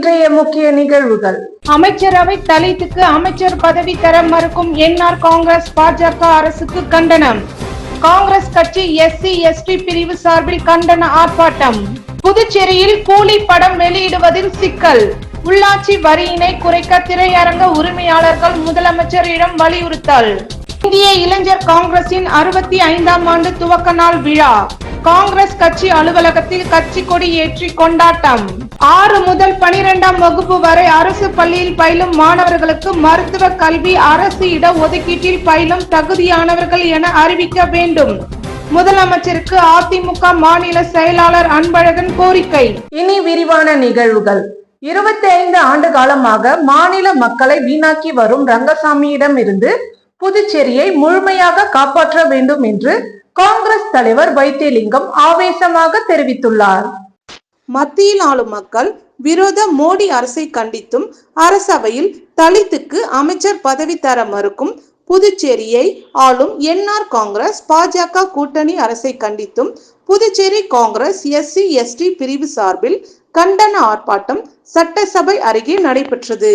இன்றைய முக்கிய நிகழ்வுகள். அமைச்சரவை தலித்துக்கு அமைச்சர் பதவி தர மறுக்கும் என்ஆர் காங்கிரஸ் பாஜக அரசுக்கு கண்டனம். காங்கிரஸ் கட்சி எஸ்சி எஸ்டி பிரிவு சார்பில் கண்டன ஆர்ப்பாட்டம். புதுச்சேரியில் கூலி படம் வெளியிடுவதில் சிக்கல். உள்ளாட்சி வரியினை குறைக்க திரையரங்க உரிமையாளர்கள் முதலமைச்சரிடம் வலியுறுத்தல். இந்திய இளைஞர் காங்கிரசின் அறுபத்தி ஐந்தாம் ஆண்டு துவக்க நாள் விழா. காங்கிரஸ் கட்சி அலுவலகத்தில் கட்சி கொடி ஏற்றி கொண்டாட்டம். ஆறு முதல் பனிரெண்டாம் வகுப்பு வரை அரசு பள்ளியில் பயிலும் மாணவர்களுக்கு மருத்துவ கல்வி அரசு இட ஒதுக்கீட்டில் பயிலும் தகுதியானவர்கள் என அறிவிக்க வேண்டும். முதலமைச்சருக்கு அதிமுக மாநில செயலாளர் அன்பழகன் கோரிக்கை. இனி விரிவான நிகழ்வுகள். இருபத்தி ஐந்து ஆண்டு காலமாக மாநில மக்களை வீணாக்கி வரும் ரங்கசாமியிடம் இருந்து புதுச்சேரியை முழுமையாக காப்பாற்ற வேண்டும் என்று காங்கிரஸ் தலைவர் வைத்தியலிங்கம் ஆவேசமாக தெரிவித்துள்ளார். மத்தியில் ஆளும் மக்கள் விரோத மோடி அரசை கண்டித்தும் அரசவையில் தலித்துக்கு அமைச்சர் பதவி தர மறுக்கும் புதுச்சேரியை ஆளும் என்ஆர் காங்கிரஸ் பாஜக கூட்டணி அரசை கண்டித்தும் புதுச்சேரி காங்கிரஸ் எஸ்சி எஸ்டி பிரிவு சார்பில் கண்டன ஆர்ப்பாட்டம் சட்டசபை அருகே நடைபெற்றது.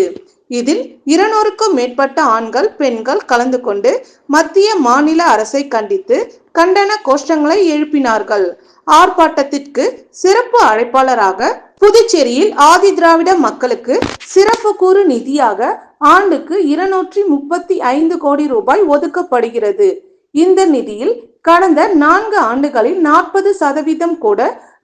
இதில் இருநூறுக்கும் மேற்பட்ட ஆண்கள் பெண்கள் கலந்து கொண்டு மத்திய மாநில அரசை கண்டித்து கண்டன கோஷங்களை எழுப்பினார்கள். ஆர்ப்பாட்டத்திற்கு சிறப்பு அழைப்பாளராக புதுச்சேரியில் ஆதி திராவிட மக்களுக்கு சிறப்பு கூறு நிதியாக ஆண்டுக்கு இருநூற்றி முப்பத்தி ஐந்து கோடி ரூபாய் ஒதுக்கப்படுகிறது. இந்த நிதியில் கடந்த நான்கு ஆண்டுகளில் நாற்பது சதவீதம் கூட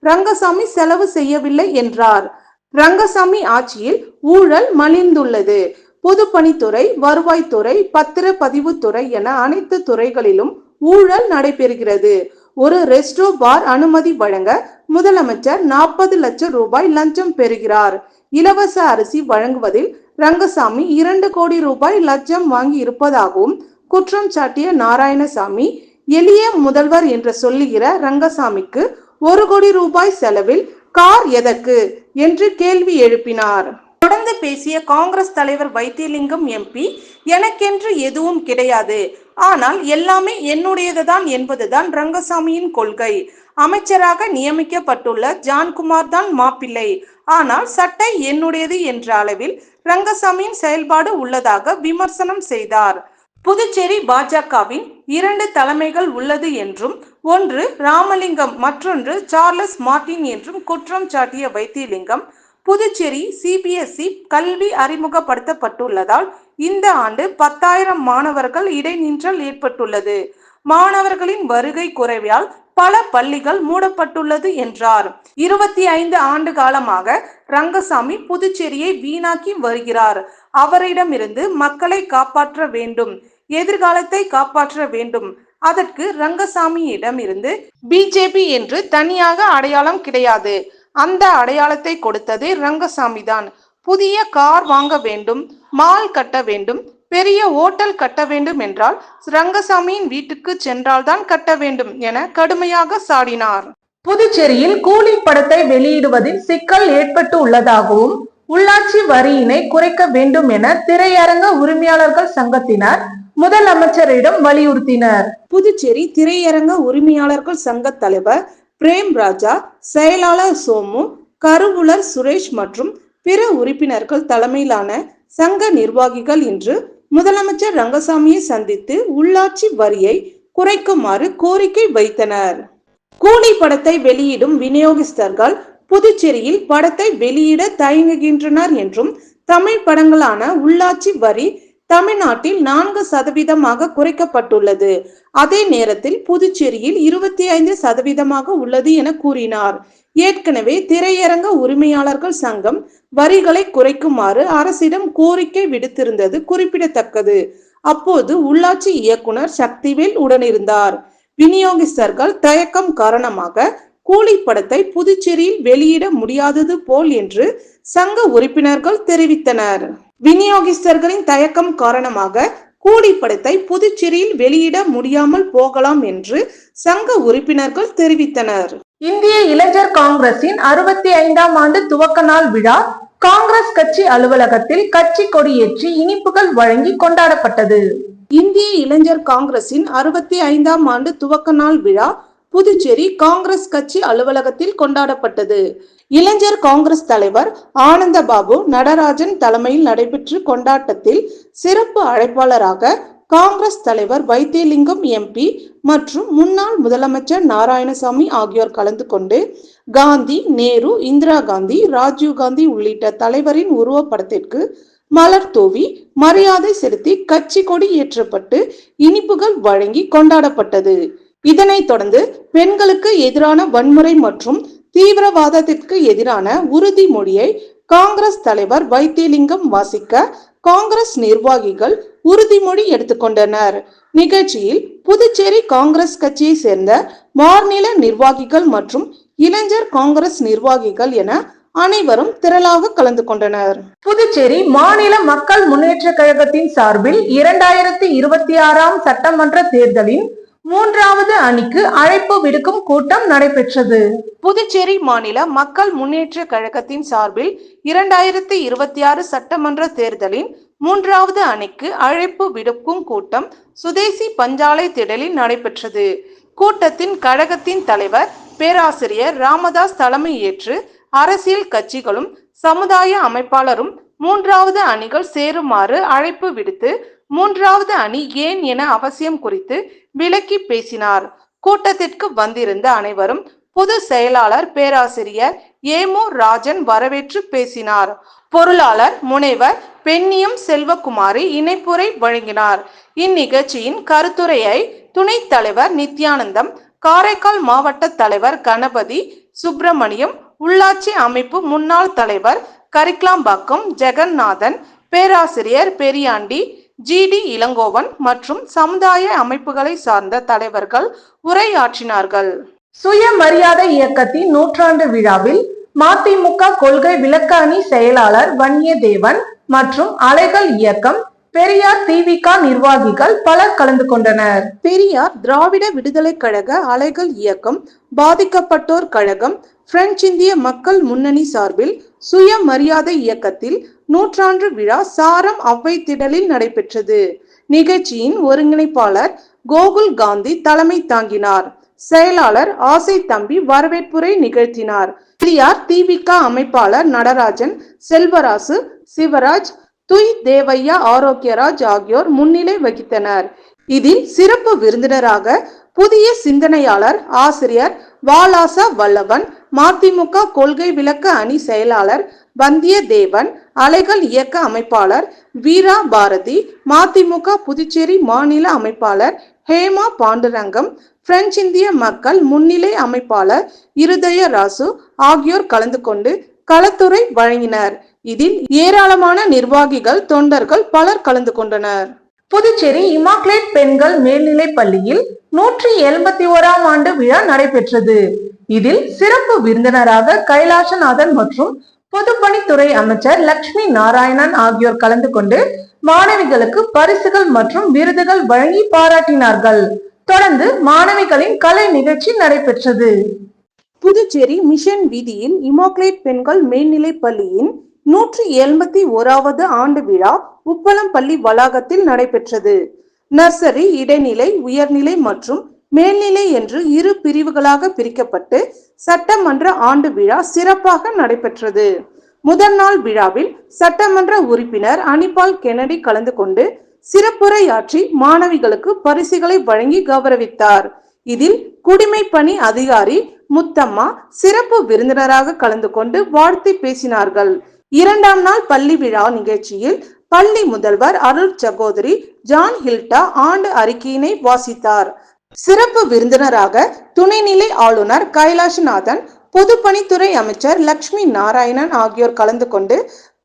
ரங்கசாமி செலவு செய்யவில்லை என்றார். ரங்கசாமி ஆட்சியில் ஊழல் மலிந்துள்ளது. பொதுப்பணித்துறை வருவாய்த்துறை பத்திரப்பதிவுத்துறை என அனைத்து துறைகளிலும் ஊழல் நடைபெறுகிறது. ஒரு ரெஸ்டோ பார் அனுமதி வழங்க முதலமைச்சர் நாற்பது லட்சம் ரூபாய் லஞ்சம் பெறுகிறார். இலவச அரிசி வழங்குவதில் ரங்கசாமி இரண்டு கோடி ரூபாய் லஞ்சம் வாங்கி இருப்பதாகவும் குற்றம் சாட்டிய நாராயணசாமி எளிய முதல்வர் என்று சொல்லுகிற ரங்கசாமிக்கு ஒரு கோடி ரூபாய் செலவில் கார் எதற்கு? என்று கேள்வி எழுப்பினார். தொடர்ந்து பேசிய காங்கிரஸ் தலைவர் வைத்தியலிங்கம் எம்பி எனக்கென்று எதுவும் கிடையாது. ஆனால் எல்லாமே என்னுடையதுதான் என்பதுதான் ரங்கசாமியின் கொள்கை. அமைச்சராக நியமிக்கப்பட்டுள்ள ஜான்குமார் தான் மாப்பிள்ளை. ஆனால் சட்டை என்னுடையது என்ற அளவில் ரங்கசாமியின் செயல்பாடு உள்ளதாக விமர்சனம் செய்தார். புதுச்சேரி பாஜகவின் இரண்டு தலைமைகள் உள்ளது என்றும் ஒன்று ராமலிங்கம் மற்றொன்று சார்லஸ் மார்டின் என்றும் குற்றம் சாட்டிய வைத்தியலிங்கம் புதுச்சேரி சிபிஎஸ்இ கல்வி அறிமுகப்படுத்தப்பட்டுள்ளதால் இந்த ஆண்டு பத்தாயிரம் மாணவர்கள் இடைநின்றல் ஏற்பட்டுள்ளது. மாணவர்களின் வருகை குறைவால் பல பள்ளிகள் மூடப்பட்டுள்ளது என்றார். இருபத்தி ஐந்து ஆண்டு காலமாக ரங்கசாமி புதுச்சேரியை வீணாக்கி வருகிறார். அவரிடமிருந்து மக்களை காப்பாற்ற வேண்டும் எதிர்காலத்தை காப்பாற்ற வேண்டும். அதற்கு ரங்கசாமியிடம் இருந்து பிஜேபி என்று தனியாக அடையாளம் கிடையாது. அந்த அடையாளத்தை கொடுத்தது ரங்கசாமி தான் புதிய கார் வாங்க வேண்டும் மால் கட்ட வேண்டும் பெரிய ஓட்டல் கட்ட வேண்டும் என்றால் ரங்கசாமியின் வீட்டுக்கு சென்றால்தான் கட்ட வேண்டும் என கடுமையாக சாடினார். புதுச்சேரியில் கூலி படத்தை வெளியிடுவதில் சிக்கல் ஏற்பட்டு உள்ளதாகவும் உள்ளாட்சி வரியினை குறைக்க வேண்டும் என திரையரங்க உரிமையாளர்கள் சங்கத்தினர் முதலமைச்சரிடம் வலியுறுத்தினர். புதுச்சேரி திரையரங்க உரிமையாளர்கள் சங்க தலைவர் பிரேம் ராஜா செயலாளர் சோமு கருவூலர் சுரேஷ் மற்றும் பிற உறுப்பினர்கள் தலைமையிலான சங்க நிர்வாகிகள் இன்று முதலமைச்சர் ரங்கசாமியை சந்தித்து உள்ளாட்சி வரியை குறைக்குமாறு கோரிக்கை வைத்தனர். கூலி படத்தை வெளியிடும் விநியோகஸ்தர்கள் புதுச்சேரியில் படத்தை வெளியிட தயங்குகின்றனர் என்றும் தமிழ் படங்களான உள்ளாட்சி வரி தமிழ்நாட்டில் நான்கு சதவீதமாக குறைக்கப்பட்டுள்ளது. அதே நேரத்தில் புதுச்சேரியில் இருபத்தி ஐந்து சதவீதமாக உள்ளது என கூறினார். ஏற்கனவே திரையரங்க உரிமையாளர்கள் சங்கம் வரிகளை குறைக்குமாறு அரசிடம் கோரிக்கை விடுத்திருந்தது குறிப்பிடத்தக்கது. அப்போது உள்ளாட்சி இயக்குனர் சக்திவேல் உடனிருந்தார். விநியோகிஸ்தர்கள் தயக்கம் காரணமாக கூலி படத்தை புதுச்சேரியில் வெளியிட முடியாதது போல் என்று சங்க உறுப்பினர்கள் தெரிவித்தனர். விநியோகஸ்தர்களின் தயக்கம் காரணமாக கூலி படத்தை புதுச்சேரியில் வெளியிட முடியாமல் போகலாம் என்று சங்க உறுப்பினர்கள் தெரிவித்தனர். இந்திய இளைஞர் காங்கிரசின் அறுபத்தி ஐந்தாம் ஆண்டு துவக்க நாள் விழா காங்கிரஸ் கட்சி அலுவலகத்தில் கட்சி கொடியேற்றி இனிப்புகள் வழங்கி கொண்டாடப்பட்டது. இந்திய இளைஞர் காங்கிரசின் அறுபத்தி ஐந்தாம் ஆண்டு துவக்க நாள் விழா புதுச்சேரி காங்கிரஸ் கட்சி அலுவலகத்தில் கொண்டாடப்பட்டது. இளைஞர் காங்கிரஸ் தலைவர் ஆனந்தபாபு நடராஜன் தலைமையில் நடைபெற்ற கொண்டாட்டத்தில் சிறப்பு அழைப்பாளராக காங்கிரஸ் தலைவர் வைத்தியலிங்கம் எம்பி மற்றும் முன்னாள் முதலமைச்சர் நாராயணசாமி ஆகியோர் கலந்து கொண்டு காந்தி நேரு இந்திரா காந்தி ராஜீவ் காந்தி உள்ளிட்ட தலைவரின் உருவப்படத்திற்கு மலர் தூவி மரியாதை செலுத்தி கட்சி கொடி ஏற்றப்பட்டு இனிப்புகள் வழங்கி கொண்டாடப்பட்டது. இதனைத் தொடர்ந்து பெண்களுக்கு எதிரான வன்முறை மற்றும் தீவிரவாதத்திற்கு எதிரான உறுதிமொழியை காங்கிரஸ் தலைவர் வைத்தியலிங்கம் வாசிக்க காங்கிரஸ் நிர்வாகிகள் உறுதிமொழி எடுத்துக்கொண்டனர் நிகழ்ச்சியில் புதுச்சேரி காங்கிரஸ் கட்சியை சேர்ந்த மாநில நிர்வாகிகள் மற்றும் இளைஞர் காங்கிரஸ் நிர்வாகிகள் என அனைவரும் திரளாக கலந்து கொண்டனர். புதுச்சேரி மாநில மக்கள் முன்னேற்ற கழகத்தின் சார்பில் இரண்டாயிரத்தி இருபத்தி ஆறாம் சட்டமன்ற தேர்தலின் மூன்றாவது அணிக்கு அழைப்பு விடுக்கும் கூட்டம் நடைபெற்றது. புதுச்சேரி மாநில மக்கள் முன்னேற்ற கழகத்தின் சார்பில் இரண்டாயிரத்தி இருபத்தி ஆறு சட்டமன்ற தேர்தலின் மூன்றாவது அணிக்கு அழைப்பு விடுக்கும் கூட்டம் சுதேசி பஞ்சாலை திடலில் நடைபெற்றது. கூட்டத்தின் கழகத்தின் தலைவர் பேராசிரியர் ராமதாஸ் தலைமை ஏற்று அரசியல் கட்சிகளும் சமுதாய அமைப்பாளரும் மூன்றாவது அணிகள் சேருமாறு அழைப்பு விடுத்து மூன்றாவது அணி ஏன் என அவசியம் குறித்து விளக்கி பேசினார். கூட்டத்திற்கு வந்திருந்த அனைவரும் பொது செயலாளர் பேராசிரியர் ஏமு ராஜன் வரவேற்று பேசினார். பொருளாளர் முனைவர் பெண்ணியம் செல்வகுமாரி இணைப்புரை வழங்கினார். இந்நிகழ்ச்சியின் கருத்துரையை துணைத் தலைவர் நித்யானந்தம் காரைக்கால் மாவட்ட தலைவர் கணபதி சுப்பிரமணியம் உள்ளாட்சி அமைப்பு முன்னாள் தலைவர் கரிக்லாம்பாக்கம் ஜெகநாதன் பேராசிரியர் பெரியாண்டி ஜிடி இளங்கோவன் மற்றும் சமுதாய அமைப்புகளை சார்ந்த தலைவர்கள் உரையாற்றினார்கள். சுயமரியாதை இயக்கத்தின் நூற்றாண்டு விழாவில் மதிமுக கொள்கை விளக்க அணி செயலாளர் வன்னியதேவன் மற்றும் அலைகள் இயக்கம் பெரியார் திவிக நிர்வாகிகள் பலர் கலந்து கொண்டனர். பெரியார் திராவிட விடுதலை கழக அலைகள் இயக்கம் பாதிக்கப்பட்டோர் கழகம் பிரெஞ்சு இந்திய மக்கள் முன்னணி சார்பில் சுயமரியாதை இயக்கத்தில் நூற்றாண்டு விழா சாரம் அவ்வை திடலில் நடைபெற்றது. நிகழ்ச்சியின் ஒருங்கிணைப்பாளர் கோகுல் காந்தி தலைமை தாங்கினார். செயலாளர் ஆசை தம்பி வரவேற்புரை நிகழ்த்தினார். பெரியார் திமுக அமைப்பாளர் நடராஜன் செல்வராசு சிவராஜ் துய் தேவையா ஆரோக்கியராஜ் ஆகியோர் முன்னிலை வகித்தனர். இதில் சிறப்பு விருந்தினராக புதிய சிந்தனையாளர் ஆசிரியர் வாலாச வல்லவன் மதிமுக கொள்கை விளக்க அணி செயலாளர் வந்தியத்தேவன் அலைகள் இயக்க அமைப்பாளர் வீரா பாரதி மதிமுக புதுச்சேரி மாநில அமைப்பாளர் ஹேமா பாண்டுரங்கம் பிரெஞ்சு இந்திய மக்கள் முன்னிலை அமைப்பாளர் இருதய ராசு ஆகியோர் கலந்து கொண்டு கலத்துறை வழங்கினர். இதில் ஏராளமான நிர்வாகிகள் தொண்டர்கள் பலர் கலந்து கொண்டனர். புதுச்சேரி இமாக்லேட் பெண்கள் மேல்நிலைப் பள்ளியில் நூற்றி எண்பத்தி ஓராம் ஆண்டு விழா நடைபெற்றது. இதில் சிறப்பு விருந்தினராக கைலாசநாதன் மற்றும் பொதுப்பணித்துறை அமைச்சர் லட்சுமி நாராயணன் ஆகியோர் கலந்து கொண்டு மாணவிகளுக்கு பரிசுகள் மற்றும் விருதுகள் வழங்கி பாராட்டினார்கள். தொடர்ந்து மாணவிகளின் கலை நிகழ்ச்சி நடைபெற்றது. புதுச்சேரி மிஷன் வீதியில் இமாக்லேட் பெண்கள் மேல்நிலைப் பள்ளியின் நூற்றி எண்பத்தி ஓராவது ஆண்டு விழா உப்பளம் பள்ளி வளாகத்தில் நடைபெற்றது. நர்சரி இடைநிலை உயர்நிலை மற்றும் மேல்நிலை என்று இரு பிரிவுகளாக பிரிக்கப்பட்டு சட்டமன்ற ஆண்டு விழா சிறப்பாக நடைபெற்றது. முதல் நாள் விழாவில் சட்டமன்ற உறுப்பினர் அனிபால் கெனடி கலந்து கொண்டு சிறப்புரையாற்றி மாணவிகளுக்கு பரிசுகளை வழங்கி கௌரவித்தார். இதில் குடிமை பணி அதிகாரி முத்தம்மா சிறப்பு விருந்தினராக கலந்து கொண்டு வாழ்த்து பேசினார்கள். இரண்டாம் நாள் பள்ளி விழா நிகழ்ச்சியில் பள்ளி முதல்வர் அருள் சகோதரி ஜான் ஹில்டா ஆண்டு அறிக்கையினை வாசித்தார். சிறப்பு விருந்தினராக துணைநிலை ஆளுநர் கைலாஷ்நாதன் பொதுப்பணித்துறை அமைச்சர் லக்ஷ்மி நாராயணன் ஆகியோர் கலந்து கொண்டு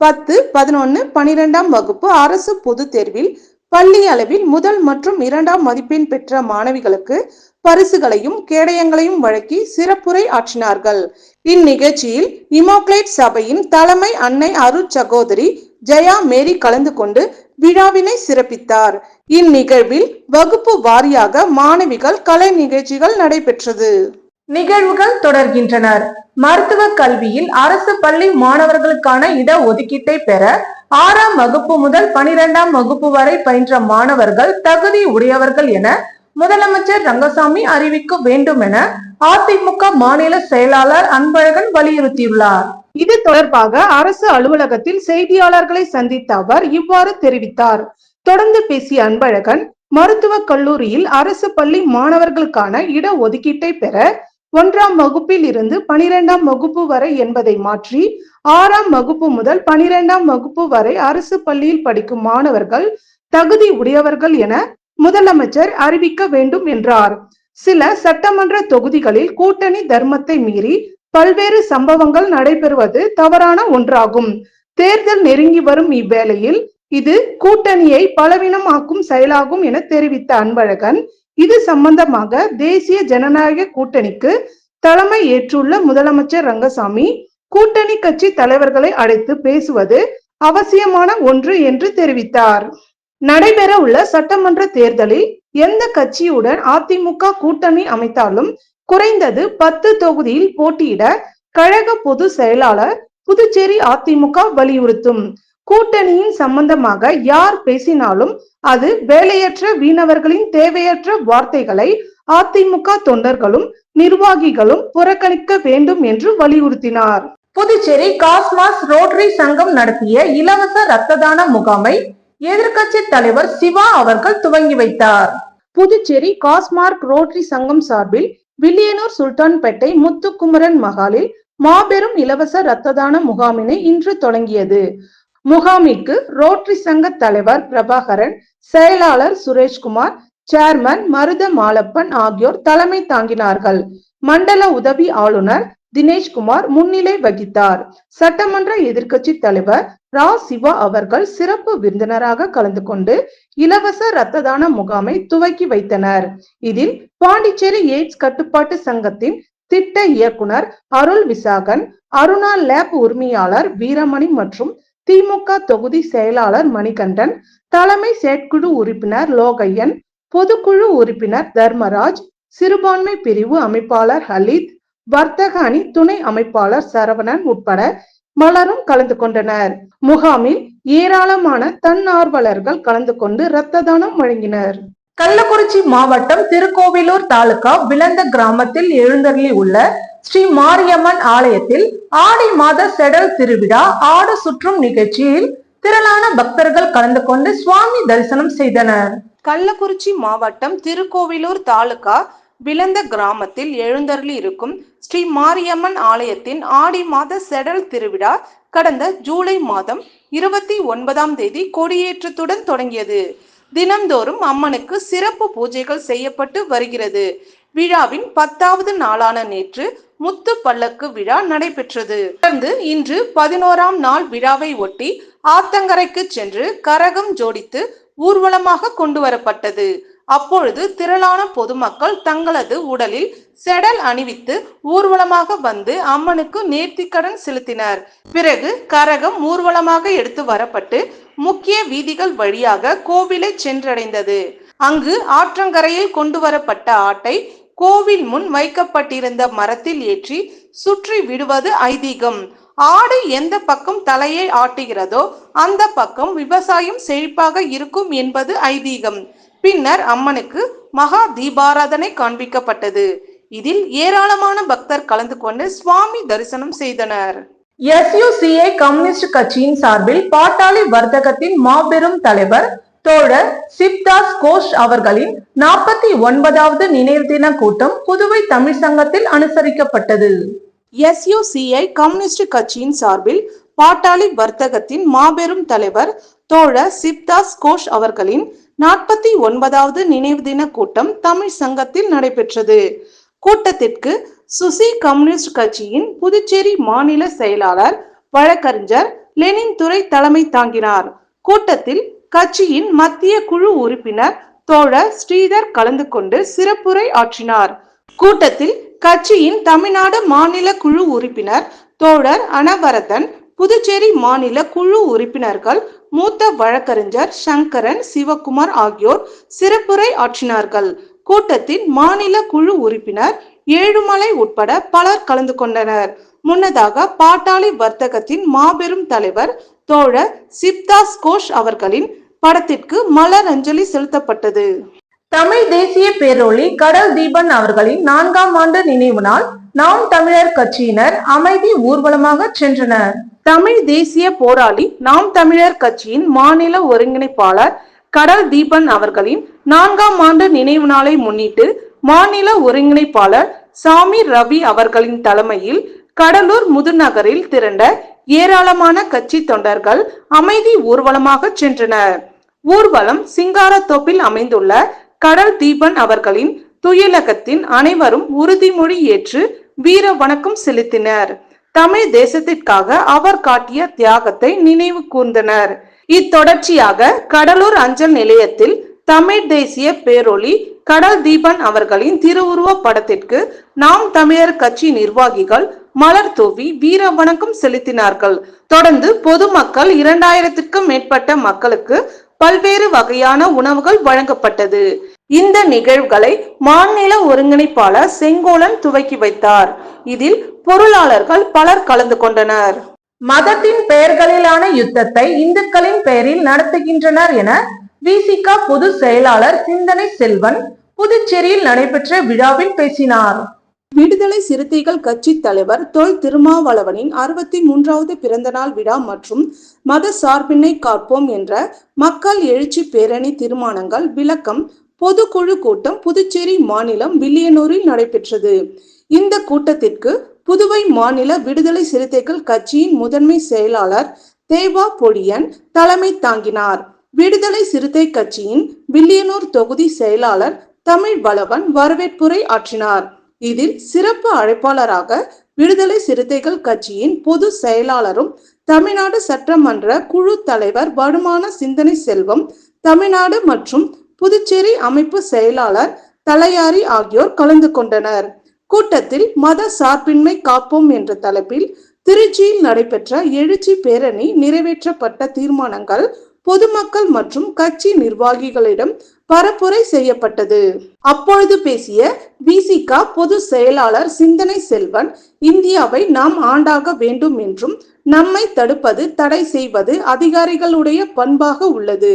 பத்து பதினொன்னு பனிரெண்டாம் வகுப்பு அரசு பொது தேர்வில் பள்ளி அளவில் முதல் மற்றும் இரண்டாம் மதிப்பெண் பெற்ற மாணவிகளுக்கு பரிசுகளையும் கேடயங்களையும் வழங்கி சிறப்புரை ஆற்றினார்கள். இந்நிகழ்ச்சியில் இமோக்லேட் சபையின் தலைமை அன்னை அருட் சகோதரி ஜெயா மேரி கலந்து கொண்டு விழாவினை சிறப்பித்தார். இந்நிகழ்வில் வகுப்பு வாரியாக மாணவிகள் கலை நிகழ்ச்சிகள் நடைபெற்றது. நிகழ்வுகள் தொடர்கின்றனர் மருத்துவ கல்வியில் அரசு பள்ளி மாணவர்களுக்கான இட ஒதுக்கீட்டை பெற ஆறாம் வகுப்பு முதல் பனிரெண்டாம் வகுப்பு வரை பயின்ற மாணவர்கள் தகுதி உடையவர்கள் என முதலமைச்சர் ரங்கசாமி அறிவிக்க வேண்டும் என அதிமுக மாநில செயலாளர் அன்பழகன் வலியுறுத்தியுள்ளார். இது தொடர்பாக அரசு அலுவலகத்தில் செய்தியாளர்களை சந்தித்த அவர் இவ்வாறு தெரிவித்தார். தொடர்ந்து பேசிய அன்பழகன் மருத்துவக் கல்லூரியில் அரசு பள்ளி மாணவர்களுக்கான இட ஒதுக்கீட்டை பெற ஒன்றாம் வகுப்பில் இருந்து பனிரெண்டாம் வகுப்பு வரை என்பதை மாற்றி ஆறாம் வகுப்பு முதல் பனிரெண்டாம் வகுப்பு வரை அரசு பள்ளியில் படிக்கும் மாணவர்கள் தகுதி உடையவர்கள் என முதலமைச்சர் அறிவிக்க வேண்டும் என்றார். சில சட்டமன்ற தொகுதிகளில் கூட்டணி தர்மத்தை மீறி பல்வேறு சம்பவங்கள் நடைபெறுவது தவறான ஒன்றாகும். தேர்தல் நெருங்கி வரும் இவ்வேளையில் இது கூட்டணியை பலவீனமாக்கும் செயலாகும் என தெரிவித்த அன்பழகன் இது சம்பந்தமாக தேசிய ஜனநாயக கூட்டணிக்கு தலைமை ஏற்றுள்ள முதலமைச்சர் ரங்கசாமி கூட்டணி கட்சி தலைவர்களை அழைத்து பேசுவது அவசியமான ஒன்று என்று தெரிவித்தார். நடைபெற உள்ள சட்டமன்ற தேர்தலில் எந்த கட்சியுடன் அதிமுக கூட்டணி அமைத்தாலும் குறைந்தது பத்து தொகுதியில் போட்டியிட கழக பொது செயலாளர் புதுச்சேரி அதிமுக வலியுறுத்தும். கூட்டணியின் சம்பந்தமாக யார் பேசினாலும் அது வேலையற்ற வீணவர்களின் தேவையற்ற வார்த்தைகளை அதிமுக தொண்டர்களும் நிர்வாகிகளும் புறக்கணிக்க வேண்டும் என்று வலியுறுத்தினார். புதுச்சேரி காஸ்மாஸ் ரோட்டரி சங்கம் நடத்திய இலவச ரத்த தான முகாமை எதிர்க்கட்சி தலைவர் சிவா அவர்கள் துவங்கி வைத்தார். புதுச்சேரி காஸ்மார்க் ரோட்டரி சங்கம் சார்பில் வில்லியனூர் சுல்தான்பேட்டை முத்துக்குமரன் மகாலில் மாபெரும் இலவச ரத்த தான முகாமினை இன்று தொடங்கியது. முகாமிற்கு ரோட்டரி சங்க தலைவர் பிரபாகரன் செயலாளர் சுரேஷ்குமார் சேர்மன் மருத மாலப்பன் ஆகியோர் தலைமை தாங்கினார்கள். மண்டல உதவி ஆளுநர் தினேஷ்குமார் முன்னிலை வகித்தார். சட்டமன்ற எதிர்க்கட்சி தலைவர் ரா சிவா அவர்கள் சிறப்பு விருந்தினராக கலந்து கொண்டு இலவச இரத்த தான முகாமை துவக்கி வைத்தனர். இதில் பாண்டிச்சேரி எய்ட்ஸ் கட்டுப்பாட்டு சங்கத்தின் திட்ட இயக்குனர் அருள் விசாகன் அருணா லேப் உரிமையாளர் வீரமணி மற்றும் திமுக தொகுதி செயலாளர் மணிகண்டன் தலைமை செயற்குழு உறுப்பினர் லோகையன் பொதுக்குழு உறுப்பினர் தர்மராஜ் சிறுபான்மை பிரிவு அமைப்பாளர் ஹலித் வர்த்தக அணி துணை அமைப்பாளர் சரவணன் உட்பட மலரும் கலந்து கொண்டனர். முகாமில் ஏராளமான தன்னார்வலர்கள் கலந்து கொண்டு இரத்த தானம் வழங்கினர். கள்ளக்குறிச்சி மாவட்டம் திருக்கோவிலூர் தாலுகா விளந்த கிராமத்தில் எழுந்தருளி உள்ள ஸ்ரீ மாரியம்மன் ஆலயத்தில் ஆடி மாத செடல் திருவிழா ஆடு சுற்றும் நிகழ்ச்சியில் திரளான பக்தர்கள் கலந்து கொண்டு சுவாமி தரிசனம் செய்தனர். கள்ளக்குறிச்சி மாவட்டம் திருக்கோவிலூர் தாலுகா விளந்த கிராமத்தில் எழுந்தருளி இருக்கும் ஸ்ரீ மாரியம்மன் ஆலயத்தின் ஆடி மாத செடல் திருவிழா கடந்த ஜூலை மாதம் இருபத்தி ஒன்பதாம் தேதி கொடியேற்றத்துடன் தொடங்கியது. தினம்தோறும் அம்மனுக்கு சிறப்பு பூஜைகள் செய்யப்பட்டு வருகிறது. விழாவின் பத்தாவது நாளான நேற்று முத்து பல்லக்கு விழா நடைபெற்றது. தொடர்ந்து இன்று பதினோராம் நாள் விழாவை ஒட்டி ஆத்தங்கரைக்கு சென்று கரகம் ஜோடித்து ஊர்வலமாக கொண்டு வரப்பட்டது. அப்பொழுது திரளான பொதுமக்கள் தங்களது உடலில் செடல் அணிவித்து ஊர்வலமாக வந்து அம்மனுக்கு நேர்த்திக்கடன் செலுத்தினர். பிறகு கரகம் ஊர்வலமாக எடுத்து வரப்பட்டு முக்கிய வீதிகள் வழியாக கோவிலை சென்றடைந்தது. அங்கு ஆற்றங்கரையில் கொண்டு வரப்பட்ட ஆட்டை கோவில் முன் வைக்கப்பட்டிருந்த மரத்தில் ஏற்றி சுற்றி விடுவது ஐதீகம். ஆடு எந்த பக்கம் தலையை ஆட்டுகிறதோ அந்த பக்கம் விவசாயம் செழிப்பாக இருக்கும் என்பது ஐதீகம். பின்னர் அம்மனுக்கு மகா தீபாராதனை காண்பிக்கப்பட்டது. இதில் ஏராளமான பக்தர் கலந்து கொண்டு சுவாமி தரிசனம் செய்தனர். எஸ்யூசிஐ கம்யூனிஸ்ட் கட்சியின் சார்பில் பாட்டாளி வர்த்தகத்தின் மாபெரும் தலைவர் தோழர் சிவ்தாஸ் கோஷ் அவர்களின் நாற்பத்தி ஒன்பதாவது நினைவு தின கூட்டம் புதுவை தமிழ் சங்கத்தில் அனுசரிக்கப்பட்டது. எஸ்யூசிஐ கம்யூனிஸ்ட் கட்சியின் சார்பில் பாட்டாளி வர்த்தகத்தின் மாபெரும் தலைவர் தோழர் சிப்தாஸ் கோஷ் அவர்களின் நாற்பத்தி ஒன்பதாவது நினைவு தின கூட்டம் தமிழ் சங்கத்தில் நடைபெற்றது. கூட்டத்திற்கு சுசி கம்யூனிஸ்ட் கட்சியின் புதுச்சேரி மாநில செயலாளர் வழக்கறிஞர் லெனின் துறை தலைமை தாங்கினார். கூட்டத்தில் கட்சியின் மத்திய குழு உறுப்பினர் தோழர் ஸ்ரீதர் கலந்து கொண்டு சிறப்புரை ஆற்றினார். கூட்டத்தில் கட்சியின் தமிழ்நாடு மாநில குழு உறுப்பினர் தோழர் அனவரதன் புதுச்சேரி மாநில குழு உறுப்பினர்கள் மூத்த வழக்கறிஞர் சங்கரன் சிவகுமார் ஆகியோர் சிறப்புரை ஆற்றினார்கள். கூட்டத்தின் மாநில குழு உறுப்பினர் ஏழுமலை உட்பட பலர் கலந்து கொண்டனர். முன்னதாக பாட்டாளி வர்த்தகத்தின் மாபெரும் தலைவர் தோழர் சிப்தாஸ் கோஷ் அவர்களின் படத்திற்கு மலர் அஞ்சலி செலுத்தப்பட்டது. தமிழ் தேசிய பேரொளி கடல் தீபன் அவர்களின் நான்காம் ஆண்டு நினைவு நாள். நாம் தமிழர் கட்சியினர் அமைதி ஊர்வலமாக சென்றனர். தமிழ் தேசிய போராளி நாம் தமிழர் கட்சியின் மாநில ஒருங்கிணைப்பாளர் கடல் தீபன் அவர்களின் நான்காம் ஆண்டு நினைவு நாளை முன்னிட்டு மாநில ஒருங்கிணைப்பாளர் சாமி ரவி அவர்களின் தலைமையில் கடலூர் முதுநகரில் திரண்ட ஏராளமான கட்சி தொண்டர்கள் அமைதி ஊர்வலமாக சென்றனர். ஊர்வலம் சிங்காரத்தோப்பில் அமைந்துள்ள கடல் தீபன் அவர்களின் துயிலகத்தின் அனைவரும் உறுதிமொழி ஏற்று வீர வணக்கம் செலுத்தினர். தமிழ் தேசத்திற்காக அவர் காட்டிய தியாகத்தை நினைவு கூர்ந்தனர். இத்தொடர்ச்சியாக கடலூர் அஞ்சல் நிலையத்தில் தமிழ் தேசிய பேரொளி கடல் தீபன் அவர்களின் திருவுருவ படத்திற்கு நாம் தமிழர் கட்சி நிர்வாகிகள் மலர் தூவி வீர வணக்கம் செலுத்தினார்கள். தொடர்ந்து பொதுமக்கள் இரண்டாயிரத்திற்கும் மேற்பட்ட மக்களுக்கு பல்வேறு வகையான உணவுகள் வழங்கப்பட்டது. இந்த நிகழ்வுகளை மாநில ஒருங்கிணைப்பாளர் செங்கோலன் துவக்கி வைத்தார். இதில் பொருளாளர்கள் பலர் கலந்து கொண்டனர். மதத்தின் பெயர்களிலான யுத்தத்தை இந்துக்களின் பெயரில் நடத்துகின்றனர் என விசிகா பொதுச் செயலாளர் சிந்தனை செல்வன் புதுச்சேரியில் நடைபெற்ற விழாவில் பேசினார். விடுதலை சிறுத்தைகள் கட்சி தலைவர் தொல் திருமாவளவனின் அறுபத்தி மூன்றாவது பிறந்தநாள் விழா மற்றும் மத சார்பினை காப்போம் என்ற மக்கள் எழுச்சி பேரணி தீர்மானங்கள் விளக்கம் பொதுக்குழு கூட்டம் புதுச்சேரி மாநிலம் வில்லியனூரில் நடைபெற்றது. இந்த கூட்டத்திற்கு புதுவை மாநில விடுதலை சிறுத்தைகள் கட்சியின் முதன்மை செயலாளர் தேவா பொடியன் தலைமை தாங்கினார். விடுதலை சிறுத்தை கட்சியின் வில்லியனூர் தொகுதி செயலாளர் தமிழ் வளவன் வரவேற்புரை ஆற்றினார். இதில் சிறப்பு அழைப்பாளராக விடுதலை சிறுத்தைகள் கட்சியின் பொது செயலாளரும் தமிழ்நாடு சட்டமன்ற குழு தலைவர் வருமான சிந்தனை செல்வம் தமிழ்நாடு மற்றும் புதுச்சேரி அமைப்பு செயலாளர் தலையாரி ஆகியோர் கலந்து கொண்டனர். கூட்டத்தில் மத சார்பின்மை காப்போம் என்ற தலைப்பில் திருச்சியில் நடைபெற்ற எழுச்சி பேரணி நிறைவேற்றப்பட்ட தீர்மானங்கள் பொதுமக்கள் மற்றும் கட்சி நிர்வாகிகளிடம் பரப்புரை செய்யப்பட்டது. அப்பொழுது பேசிய விசிகா பொது செயலாளர் சிந்தனை செல்வன் இந்தியாவை நாம் ஆண்டாக வேண்டும் என்றும் நம்மை தடுப்பது தடை செய்வது அதிகாரிகளுடைய பண்பாக உள்ளது.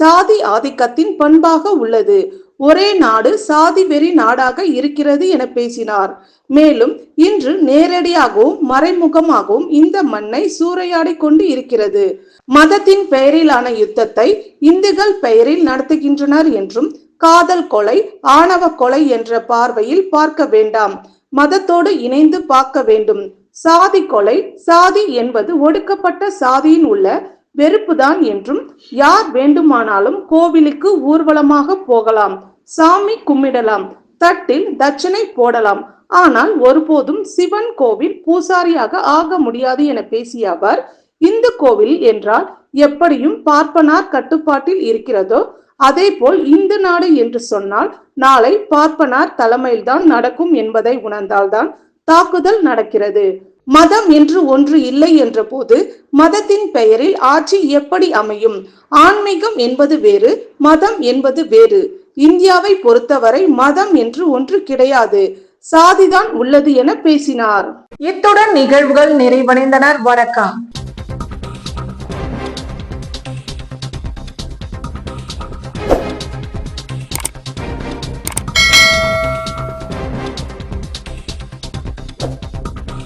சாதி ஆதிக்கத்தின் பண்பாக உள்ளது. ஒரே நாடு சாதி வெறி நாடாக இருக்கிறது என பேசினார். மேலும் இன்று நேரடியாகவும் மறைமுகமாகவும் இந்த மண்ணை சூறையாடி கொண்டு இருக்கிறது. மதத்தின் பெயரிலான யுத்தத்தை இந்துக்கள் பெயரில் நடத்துகின்றனர் என்றும் காதல் கொலை ஆணவ கொலை என்ற பார்வையில் பார்க்க வேண்டாம். மதத்தோடு இணைந்து பார்க்க வேண்டும். சாதி கொலை சாதி என்பது ஒடுக்கப்பட்ட சாதியின் உள்ள வெறுப்புதான் என்றும் யார் வேண்டுமானாலும் கோவிலுக்கு ஊர்வலமாக போகலாம். சாமி கும்பிடலாம். தட்டில் தட்சணை போடலாம். ஆனால் ஒருபோதும் சிவன் கோவில் பூசாரியாக ஆக முடியாது என பேசிய அவர் இந்து கோவில் என்றால் எப்படியும் பார்ப்பனார் கட்டுப்பாட்டில் இருக்கிறதோ அதே போல் இந்து நாடு என்று சொன்னால் நாளை பார்ப்பனார் தலைமையில்தான் நடக்கும் என்பதை உணர்ந்தால்தான் தாக்குதல் நடக்கிறது. மதம் என்று ஒன்று இல்லை என்ற போது மதத்தின் பெயரில் ஆட்சி எப்படி அமையும்? ஆன்மீகம் என்பது வேறு மதம் என்பது வேறு. இந்தியாவை பொறுத்தவரை மதம் என்று ஒன்று கிடையாது. சாதிதான் உள்ளது என பேசினார். இத்துடன் நிகழ்வுகள் நிறைவடைந்தனர். வணக்கம்.